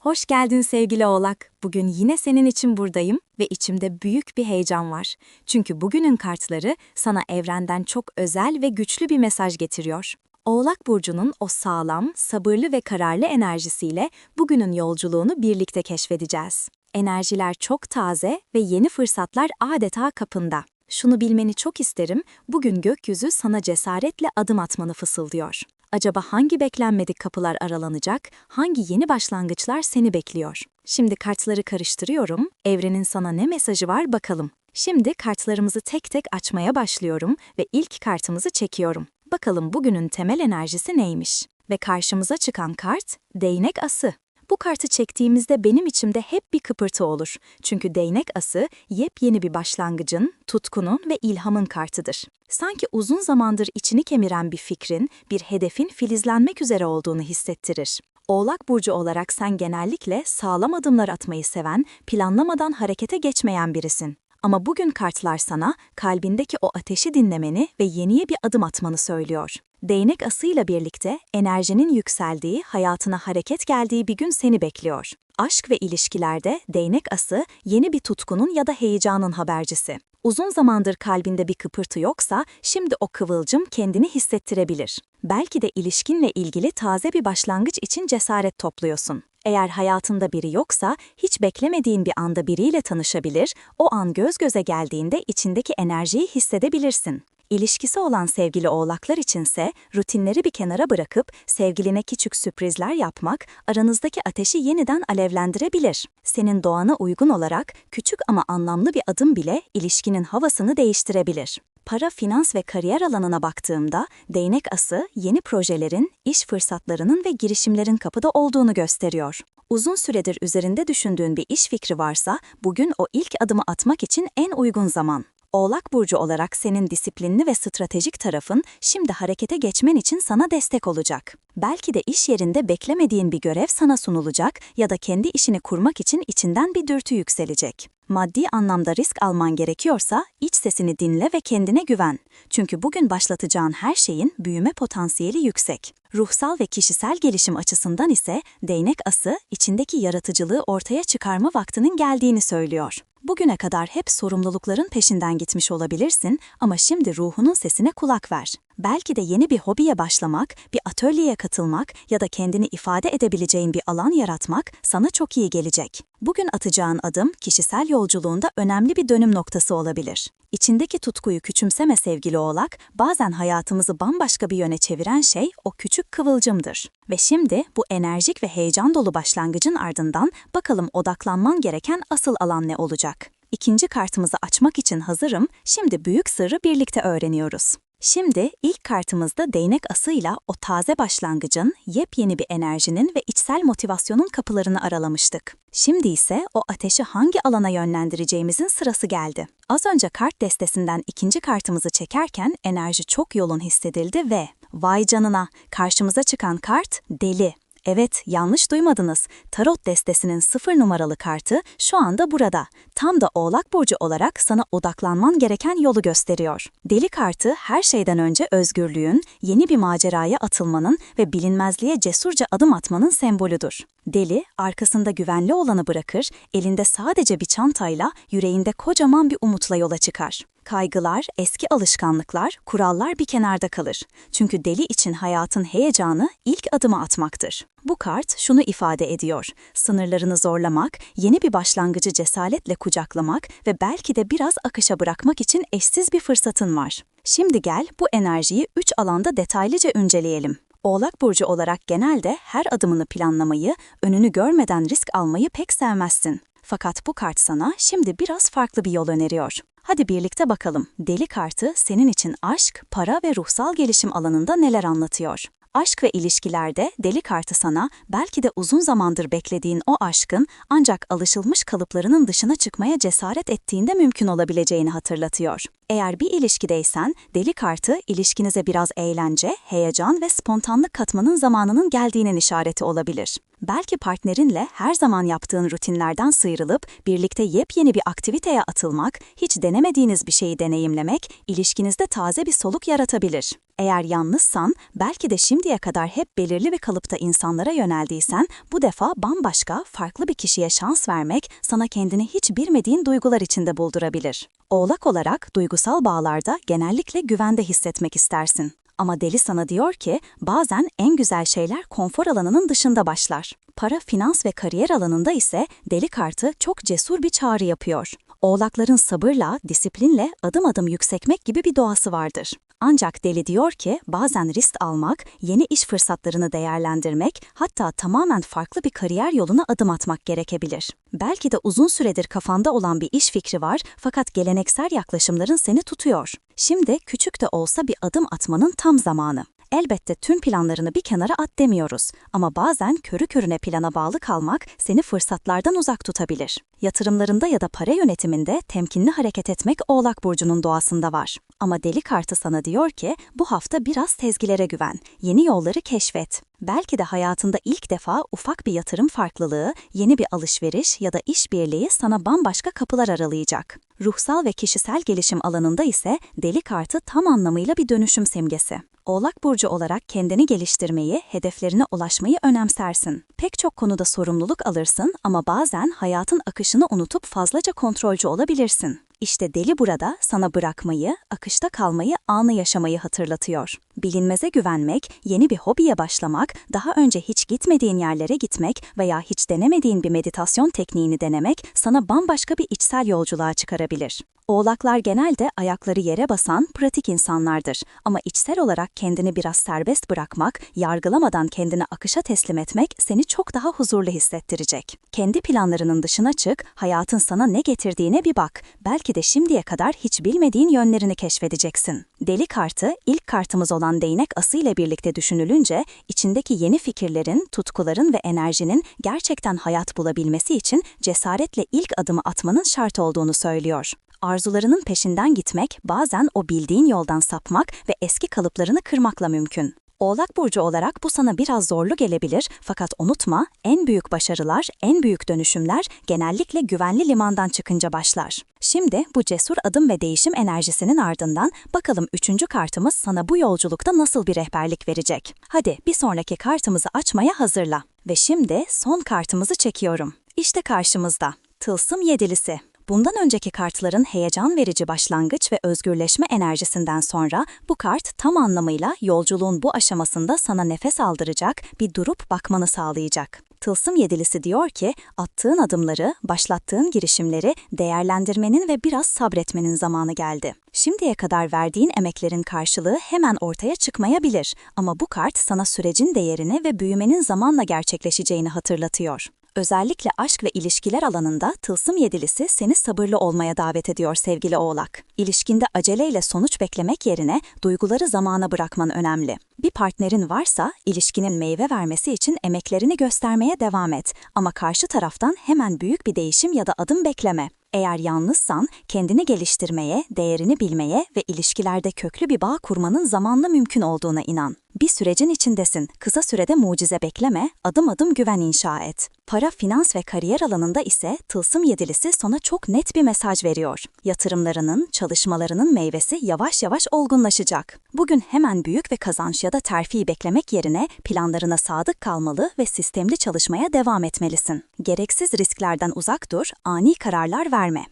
Hoş geldin sevgili Oğlak. Bugün yine senin için buradayım ve içimde büyük bir heyecan var. Çünkü bugünün kartları sana evrenden çok özel ve güçlü bir mesaj getiriyor. Oğlak burcunun o sağlam, sabırlı ve kararlı enerjisiyle bugünün yolculuğunu birlikte keşfedeceğiz. Enerjiler çok taze ve yeni fırsatlar adeta kapında. Şunu bilmeni çok isterim, bugün gökyüzü sana cesaretle adım atmanı fısıldıyor. Acaba hangi beklenmedik kapılar aralanacak, hangi yeni başlangıçlar seni bekliyor? Şimdi kartları karıştırıyorum, evrenin sana ne mesajı var bakalım. Şimdi kartlarımızı tek tek açmaya başlıyorum ve ilk kartımızı çekiyorum. Bakalım bugünün temel enerjisi neymiş? Ve karşımıza çıkan kart, değnek ası. Bu kartı çektiğimizde benim içimde hep bir kıpırtı olur. Çünkü değnek ası yepyeni bir başlangıcın, tutkunun ve ilhamın kartıdır. Sanki uzun zamandır içini kemiren bir fikrin, bir hedefin filizlenmek üzere olduğunu hissettirir. Oğlak burcu olarak sen genellikle sağlam adımlar atmayı seven, planlamadan harekete geçmeyen birisin. Ama bugün kartlar sana kalbindeki o ateşi dinlemeni ve yeniye bir adım atmanı söylüyor. Değnek asıyla birlikte enerjinin yükseldiği, hayatına hareket geldiği bir gün seni bekliyor. Aşk ve ilişkilerde değnek ası yeni bir tutkunun ya da heyecanın habercisi. Uzun zamandır kalbinde bir kıpırtı yoksa şimdi o kıvılcım kendini hissettirebilir. Belki de ilişkinle ilgili taze bir başlangıç için cesaret topluyorsun. Eğer hayatında biri yoksa hiç beklemediğin bir anda biriyle tanışabilir, o an göz göze geldiğinde içindeki enerjiyi hissedebilirsin. İlişkisi olan sevgili oğlaklar içinse rutinleri bir kenara bırakıp sevgiline küçük sürprizler yapmak aranızdaki ateşi yeniden alevlendirebilir. Senin doğana uygun olarak küçük ama anlamlı bir adım bile ilişkinin havasını değiştirebilir. Para, finans ve kariyer alanına baktığımda değnek ası yeni projelerin, iş fırsatlarının ve girişimlerin kapıda olduğunu gösteriyor. Uzun süredir üzerinde düşündüğün bir iş fikri varsa bugün o ilk adımı atmak için en uygun zaman. Oğlak burcu olarak senin disiplinli ve stratejik tarafın şimdi harekete geçmen için sana destek olacak. Belki de iş yerinde beklemediğin bir görev sana sunulacak ya da kendi işini kurmak için içinden bir dürtü yükselecek. Maddi anlamda risk alman gerekiyorsa iç sesini dinle ve kendine güven. Çünkü bugün başlatacağın her şeyin büyüme potansiyeli yüksek. Ruhsal ve kişisel gelişim açısından ise değnek ası içindeki yaratıcılığı ortaya çıkarma vaktinin geldiğini söylüyor. Bugüne kadar hep sorumlulukların peşinden gitmiş olabilirsin ama şimdi ruhunun sesine kulak ver. Belki de yeni bir hobiye başlamak, bir atölyeye katılmak ya da kendini ifade edebileceğin bir alan yaratmak sana çok iyi gelecek. Bugün atacağın adım kişisel yolculuğunda önemli bir dönüm noktası olabilir. İçindeki tutkuyu küçümseme sevgili oğlak, bazen hayatımızı bambaşka bir yöne çeviren şey o küçük kıvılcımdır. Ve şimdi bu enerjik ve heyecan dolu başlangıcın ardından bakalım odaklanman gereken asıl alan ne olacak? İkinci kartımızı açmak için hazırım, şimdi büyük sırrı birlikte öğreniyoruz. Şimdi ilk kartımızda değnek asıyla o taze başlangıcın, yepyeni bir enerjinin ve içsel motivasyonun kapılarını aralamıştık. Şimdi ise o ateşi hangi alana yönlendireceğimizin sırası geldi. Az önce kart destesinden ikinci kartımızı çekerken enerji çok yoğun hissedildi ve vay canına karşımıza çıkan kart deli. Evet, yanlış duymadınız. Tarot destesinin sıfır numaralı kartı şu anda burada. Tam da Oğlak Burcu olarak sana odaklanman gereken yolu gösteriyor. Deli kartı her şeyden önce özgürlüğün, yeni bir maceraya atılmanın ve bilinmezliğe cesurca adım atmanın sembolüdür. Deli, arkasında güvenli olanı bırakır, elinde sadece bir çantayla, yüreğinde kocaman bir umutla yola çıkar. Kaygılar, eski alışkanlıklar, kurallar bir kenarda kalır. Çünkü deli için hayatın heyecanı ilk adımı atmaktır. Bu kart şunu ifade ediyor. Sınırlarını zorlamak, yeni bir başlangıcı cesaretle kucaklamak ve belki de biraz akışa bırakmak için eşsiz bir fırsatın var. Şimdi gel bu enerjiyi üç alanda detaylıca inceleyelim. Oğlak burcu olarak genelde her adımını planlamayı, önünü görmeden risk almayı pek sevmezsin. Fakat bu kart sana şimdi biraz farklı bir yol öneriyor. Hadi birlikte bakalım. Deli kartı senin için aşk, para ve ruhsal gelişim alanında neler anlatıyor? Aşk ve ilişkilerde deli kartı sana belki de uzun zamandır beklediğin o aşkın ancak alışılmış kalıplarının dışına çıkmaya cesaret ettiğinde mümkün olabileceğini hatırlatıyor. Eğer bir ilişkideysen deli kartı ilişkinize biraz eğlence, heyecan ve spontanlık katmanın zamanının geldiğinin işareti olabilir. Belki partnerinle her zaman yaptığın rutinlerden sıyrılıp birlikte yepyeni bir aktiviteye atılmak, hiç denemediğiniz bir şeyi deneyimlemek ilişkinizde taze bir soluk yaratabilir. Eğer yalnızsan, belki de şimdiye kadar hep belirli bir kalıpta insanlara yöneldiysen, bu defa bambaşka, farklı bir kişiye şans vermek sana kendini hiç bilmediğin duygular içinde buldurabilir. Oğlak olarak duygusal bağlarda genellikle güvende hissetmek istersin. Ama deli sana diyor ki bazen en güzel şeyler konfor alanının dışında başlar. Para, finans ve kariyer alanında ise deli kartı çok cesur bir çağrı yapıyor. Oğlakların sabırla, disiplinle adım adım yüksekmek gibi bir doğası vardır. Ancak deli diyor ki bazen risk almak, yeni iş fırsatlarını değerlendirmek, hatta tamamen farklı bir kariyer yoluna adım atmak gerekebilir. Belki de uzun süredir kafanda olan bir iş fikri var fakat geleneksel yaklaşımların seni tutuyor. Şimdi küçük de olsa bir adım atmanın tam zamanı. Elbette tüm planlarını bir kenara at demiyoruz ama bazen körü körüne plana bağlı kalmak seni fırsatlardan uzak tutabilir. Yatırımlarında ya da para yönetiminde temkinli hareket etmek Oğlak Burcu'nun doğasında var. Ama deli kartı sana diyor ki bu hafta biraz tezgilere güven, yeni yolları keşfet. Belki de hayatında ilk defa ufak bir yatırım farklılığı, yeni bir alışveriş ya da işbirliği sana bambaşka kapılar aralayacak. Ruhsal ve kişisel gelişim alanında ise deli kartı tam anlamıyla bir dönüşüm simgesi. Oğlak burcu olarak kendini geliştirmeyi, hedeflerine ulaşmayı önemsersin. Pek çok konuda sorumluluk alırsın ama bazen hayatın akışını unutup fazlaca kontrolcü olabilirsin. İşte deli burada sana bırakmayı, akışta kalmayı, anı yaşamayı hatırlatıyor. Bilinmeze güvenmek, yeni bir hobiye başlamak, daha önce hiç gitmediğin yerlere gitmek veya hiç denemediğin bir meditasyon tekniğini denemek sana bambaşka bir içsel yolculuğa çıkarabilir. Oğlaklar genelde ayakları yere basan, pratik insanlardır. Ama içsel olarak kendini biraz serbest bırakmak, yargılamadan kendini akışa teslim etmek seni çok daha huzurlu hissettirecek. Kendi planlarının dışına çık, hayatın sana ne getirdiğine bir bak. Belki de şimdiye kadar hiç bilmediğin yönlerini keşfedeceksin. Deli kartı, ilk kartımız olan değnek ası ile birlikte düşünülünce, içindeki yeni fikirlerin, tutkuların ve enerjinin gerçekten hayat bulabilmesi için cesaretle ilk adımı atmanın şart olduğunu söylüyor. Arzularının peşinden gitmek, bazen o bildiğin yoldan sapmak ve eski kalıplarını kırmakla mümkün. Oğlak burcu olarak bu sana biraz zorlu gelebilir fakat unutma, en büyük başarılar, en büyük dönüşümler genellikle güvenli limandan çıkınca başlar. Şimdi bu cesur adım ve değişim enerjisinin ardından bakalım üçüncü kartımız sana bu yolculukta nasıl bir rehberlik verecek. Hadi bir sonraki kartımızı açmaya hazırla. Ve şimdi son kartımızı çekiyorum. İşte karşımızda. Tılsım yedilisi. Bundan önceki kartların heyecan verici başlangıç ve özgürleşme enerjisinden sonra bu kart tam anlamıyla yolculuğun bu aşamasında sana nefes aldıracak, bir durup bakmanı sağlayacak. Tılsım yedilisi diyor ki, attığın adımları, başlattığın girişimleri değerlendirmenin ve biraz sabretmenin zamanı geldi. Şimdiye kadar verdiğin emeklerin karşılığı hemen ortaya çıkmayabilir ama bu kart sana sürecin değerini ve büyümenin zamanla gerçekleşeceğini hatırlatıyor. Özellikle aşk ve ilişkiler alanında tılsım yedilisi seni sabırlı olmaya davet ediyor sevgili oğlak. İlişkinde aceleyle sonuç beklemek yerine duyguları zamana bırakman önemli. Bir partnerin varsa ilişkinin meyve vermesi için emeklerini göstermeye devam et ama karşı taraftan hemen büyük bir değişim ya da adım bekleme. Eğer yalnızsan kendini geliştirmeye, değerini bilmeye ve ilişkilerde köklü bir bağ kurmanın zamanla mümkün olduğuna inan. Bir sürecin içindesin. Kısa sürede mucize bekleme, adım adım güven inşa et. Para, finans ve kariyer alanında ise tılsım yedilisi sana çok net bir mesaj veriyor. Yatırımlarının, çalışmalarının meyvesi yavaş yavaş olgunlaşacak. Bugün hemen büyük ve kazanç ya da terfi beklemek yerine planlarına sadık kalmalı ve sistemli çalışmaya devam etmelisin. Gereksiz risklerden uzak dur, ani kararlar verme.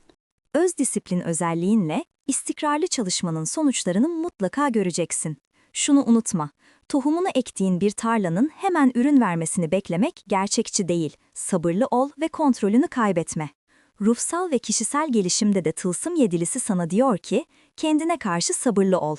Öz disiplin özelliğinle istikrarlı çalışmanın sonuçlarını mutlaka göreceksin. Şunu unutma, tohumunu ektiğin bir tarlanın hemen ürün vermesini beklemek gerçekçi değil. Sabırlı ol ve kontrolünü kaybetme. Ruhsal ve kişisel gelişimde de tılsım yedilisi sana diyor ki, kendine karşı sabırlı ol.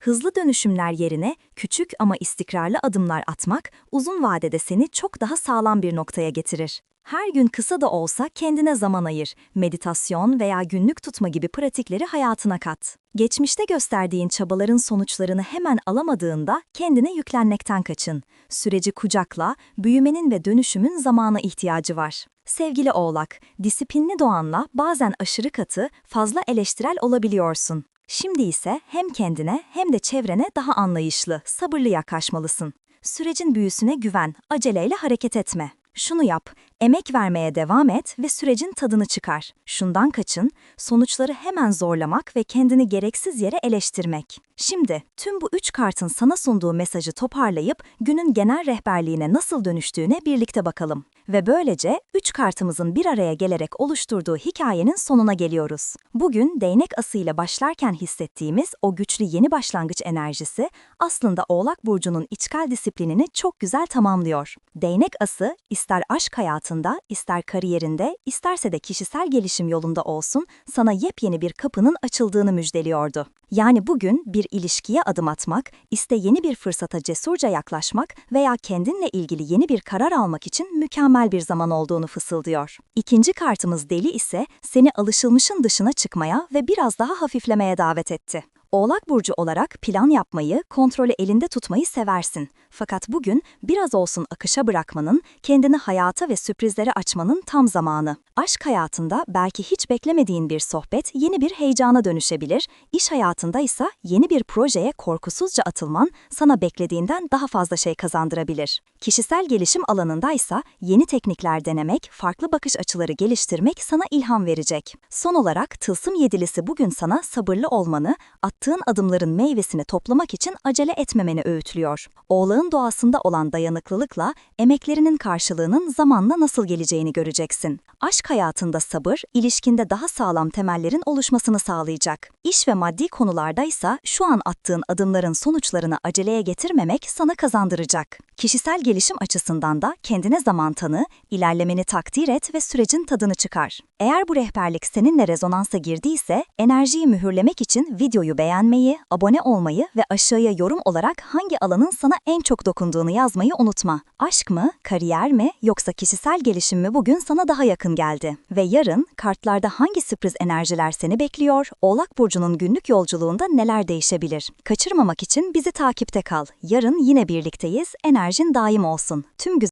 Hızlı dönüşümler yerine küçük ama istikrarlı adımlar atmak uzun vadede seni çok daha sağlam bir noktaya getirir. Her gün kısa da olsa kendine zaman ayır, meditasyon veya günlük tutma gibi pratikleri hayatına kat. Geçmişte gösterdiğin çabaların sonuçlarını hemen alamadığında kendine yüklenmekten kaçın. Süreci kucakla, büyümenin ve dönüşümün zamana ihtiyacı var. Sevgili Oğlak, disiplinli doğanla bazen aşırı katı, fazla eleştirel olabiliyorsun. Şimdi ise hem kendine hem de çevrene daha anlayışlı, sabırlı yaklaşmalısın. Sürecin büyüsüne güven, aceleyle hareket etme. Şunu yap, emek vermeye devam et ve sürecin tadını çıkar. Şundan kaçın, sonuçları hemen zorlamak ve kendini gereksiz yere eleştirmek. Şimdi tüm bu üç kartın sana sunduğu mesajı toparlayıp günün genel rehberliğine nasıl dönüştüğüne birlikte bakalım. Ve böylece üç kartımızın bir araya gelerek oluşturduğu hikayenin sonuna geliyoruz. Bugün değnek asıyla başlarken hissettiğimiz o güçlü yeni başlangıç enerjisi aslında Oğlak Burcu'nun içsel disiplinini çok güzel tamamlıyor. Değnek ası ister aşk hayatında, ister kariyerinde, isterse de kişisel gelişim yolunda olsun sana yepyeni bir kapının açıldığını müjdeliyordu. Yani bugün bir ilişkiye adım atmak, iste yeni bir fırsata cesurca yaklaşmak veya kendinle ilgili yeni bir karar almak için mükemmel bir zaman olduğunu fısıldıyor. İkinci kartımız deli ise seni alışılmışın dışına çıkmaya ve biraz daha hafiflemeye davet etti. Oğlak burcu olarak plan yapmayı, kontrolü elinde tutmayı seversin. Fakat bugün biraz olsun akışa bırakmanın, kendini hayata ve sürprizlere açmanın tam zamanı. Aşk hayatında belki hiç beklemediğin bir sohbet yeni bir heyecana dönüşebilir, iş hayatında ise yeni bir projeye korkusuzca atılman sana beklediğinden daha fazla şey kazandırabilir. Kişisel gelişim alanında ise yeni teknikler denemek, farklı bakış açıları geliştirmek sana ilham verecek. Son olarak tılsım yedilisi bugün sana sabırlı olmanı, attığın adımların meyvesini toplamak için acele etmemeni öğütlüyor. Oğlağın doğasında olan dayanıklılıkla emeklerinin karşılığının zamanla nasıl geleceğini göreceksin. Aşk hayatında sabır, ilişkinde daha sağlam temellerin oluşmasını sağlayacak. İş ve maddi konularda ise şu an attığın adımların sonuçlarını aceleye getirmemek sana kazandıracak. Kişisel gelişim açısından da kendine zaman tanı, ilerlemeni takdir et ve sürecin tadını çıkar. Eğer bu rehberlik seninle rezonansa girdiyse, enerjiyi mühürlemek için videoyu beğenmeyi, abone olmayı ve aşağıya yorum olarak hangi alanın sana en çok dokunduğunu yazmayı unutma. Aşk mı, kariyer mi yoksa kişisel gelişim mi bugün sana daha yakın geldi? Ve yarın kartlarda hangi sürpriz enerjiler seni bekliyor, Oğlak Burcu'nun günlük yolculuğunda neler değişebilir? Kaçırmamak için bizi takipte kal. Yarın yine birlikteyiz, enerjin daim olsun. Tüm güzel